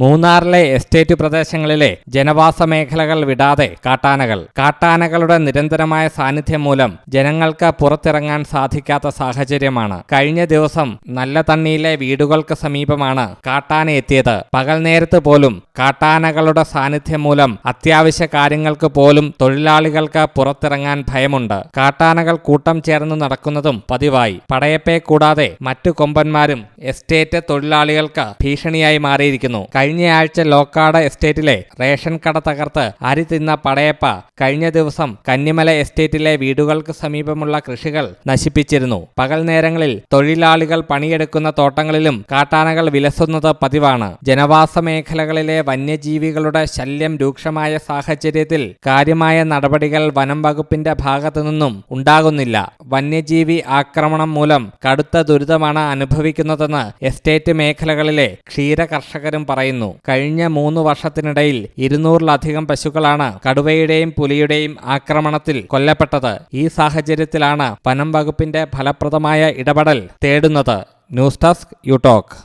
മൂന്നാറിലെ എസ്റ്റേറ്റ് പ്രദേശങ്ങളിലെ ജനവാസ മേഖലകൾ വിടാതെ കാട്ടാനകൾ. കാട്ടാനകളുടെ നിരന്തരമായ സാന്നിധ്യം മൂലം ജനങ്ങൾക്ക് പുറത്തിറങ്ങാൻ സാധിക്കാത്ത സാഹചര്യമാണ്. കഴിഞ്ഞ ദിവസം നല്ല തണ്ണിയിലെ വീടുകൾക്ക് സമീപമാണ് കാട്ടാന എത്തിയത്. പകൽ നേരത്ത് പോലും കാട്ടാനകളുടെ സാന്നിധ്യം മൂലം അത്യാവശ്യ കാര്യങ്ങൾക്ക് പോലും തൊഴിലാളികൾക്ക് പുറത്തിറങ്ങാൻ ഭയമുണ്ട്. കാട്ടാനകൾ കൂട്ടം ചേർന്ന് നടക്കുന്നതും പതിവായി. പടയപ്പെ കൂടാതെ മറ്റു കൊമ്പന്മാരും എസ്റ്റേറ്റ് തൊഴിലാളികൾക്ക് ഭീഷണിയായി മാറിയിരിക്കുന്നു. കഴിഞ്ഞയാഴ്ച ലോക്കാട് എസ്റ്റേറ്റിലെ റേഷൻ കട തകർത്ത് അരി തിന്ന പടയപ്പ കഴിഞ്ഞ ദിവസം കന്നിമല എസ്റ്റേറ്റിലെ വീടുകൾക്ക് സമീപമുള്ള കൃഷികൾ നശിപ്പിച്ചിരുന്നു. പകൽ നേരങ്ങളിൽ തൊഴിലാളികൾ പണിയെടുക്കുന്ന തോട്ടങ്ങളിലും കാട്ടാനകൾ വിലസുന്നത് പതിവാണ്. ജനവാസ മേഖലകളിലെ വന്യജീവികളുടെ ശല്യം രൂക്ഷമായ സാഹചര്യത്തിൽ കാര്യമായ നടപടികൾ വനം വകുപ്പിന്റെ ഭാഗത്തു നിന്നും ഉണ്ടാകുന്നില്ല. വന്യജീവി ആക്രമണം മൂലം കടുത്ത ദുരിതമാണ് അനുഭവിക്കുന്നതെന്ന് എസ്റ്റേറ്റ് മേഖലകളിലെ ക്ഷീര കർഷകരും പറയുന്നു. കഴിഞ്ഞ മൂന്ന് വർഷത്തിനിടയിൽ ഇരുന്നൂറിലധികം പശുക്കളാണ് കടുവയുടെയും പുലിയുടെയും ആക്രമണത്തിൽ കൊല്ലപ്പെട്ടത്. ഈ സാഹചര്യത്തിലാണ് വനം വകുപ്പിന്റെ ഫലപ്രദമായ ഇടപെടൽ തേടുന്നത്. News desk യുടോക്ക്